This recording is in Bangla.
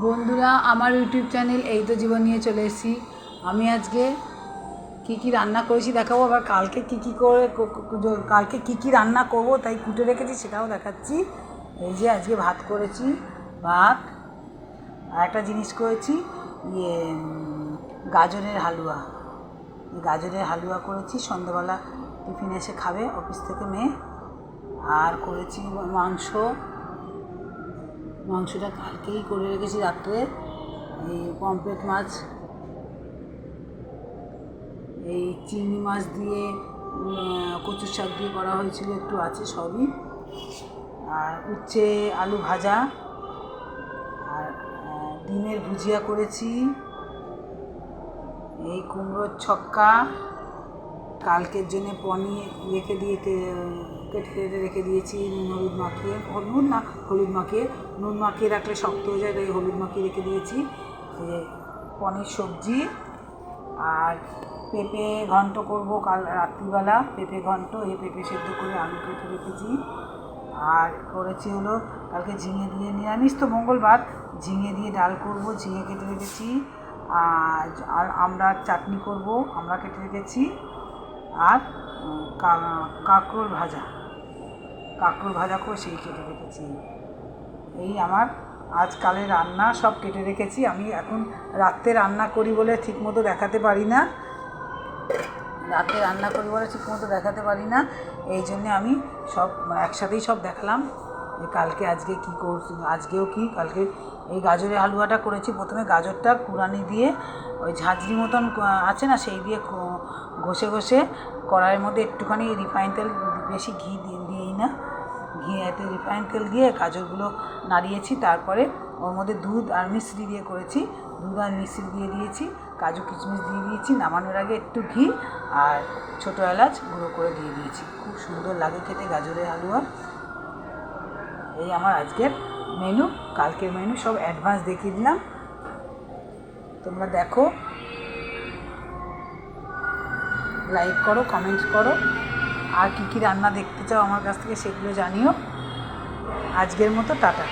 বন্ধুরা আমার ইউটিউব চ্যানেল এই তো জীবন নিয়ে চলে এসেছি। আমি আজকে কী কী রান্না করেছি দেখাবো আবার কালকে কী কী করে কালকে কী কী রান্না করব তাই কুটে রেখেছি সেটাও দেখাচ্ছি। এই যে আজকে ভাত করেছি ভাত আর একটা জিনিস করেছি ইয়ে উম, গাজরের হালুয়া। গাজরের হালুয়া করেছি সন্ধ্যাবেলা টিফিন এসে খাবে অফিস থেকে মেয়ে। আর করেছি মাংস মাংসটা কালকেই করে রেখেছি রাত্রে, এই পমফ্রেট মাছ, এই চিংড়ি মাছ দিয়ে কচুর শাক দিয়ে করা হয়েছিল একটু আছে সবই, আর উচ্ছে আলু ভাজা, আর ডিমের ভুজিয়া করেছি, এই কুমড়োর ছক্কা কালকের জন্য পনির রেখে দিয়ে কেটে কেটে রেখে দিয়েছি, নুন, হলুদ মাখিয়ে। নুন না, হলুদ মাখিয়ে, নুন মাখিয়ে রাখলে শক্ত হয়ে যায়, তাই হলুদ মাখিয়ে রেখে দিয়েছি। পনির সবজি, আর পেঁপে ঘন্ট করব কাল রাত্রিবেলা। পেঁপে ঘন্ট, এই পেঁপে সেদ্ধ করে আলু কেটে রেখেছি। আর করেছি হলো কালকে ঝিঙে দিয়ে নিরামিষ, তো মঙ্গলবার ঝিঙে দিয়ে ডাল করব, ঝিঙে কেটে রেখেছি। আর আমরা চাটনি করব আমরা কেটে রেখেছি। আর কাঁকড় ভাজা। কাঁকড় ভাজা করে সেই কেটে রেখেছি এই আমার আজকালের রান্না সব কেটে রেখেছি। আমি এখন রাত্রে রান্না করি বলে ঠিকমতো দেখাতে পারি না। রাতে রান্না করি বলে ঠিকমতো দেখাতে পারি না। এই জন্যে আমি সব, একসাথেই সব দেখালাম। কালকে আজকে কী করছি, আজকেও কি? কালকে এই গাজরের হালুয়াটা করেছি। প্রথমে গাজরটা কুড়ানি দিয়ে ওই ঝাঁঝরি মতন আছে না, সেই দিয়ে ঘষে ঘষে কড়াইয়ের মধ্যে একটুখানি রিফাইন তেল, বেশি ঘি দিই না। ঘি এতে রিফাইন তেল দিয়ে গাজরগুলো নাড়িয়েছি। তারপরে ওর মধ্যে দুধ আর মিশ্রি দিয়ে করেছি। দুধ আর মিশ্রি দিয়ে দিয়েছি। কাজু কিশমিশ দিয়ে দিয়েছি। নামানোর আগে একটু ঘি আর ছোটো এলাচ গুঁড়ো করে দিয়ে দিয়েছি। খুব সুন্দর লাগে খেতে গাজরের হালুয়া। এই আমার আজকের মেনু কালকের মেনু সব অ্যাডভান্স দেখিয়ে দিলাম। তোমরা দেখো। লাইক করো কমেন্ট করো। আর কী কী রান্না দেখতে চাও আমার কাছ থেকে সেগুলো জানিও। আজকের মতো, টাটা।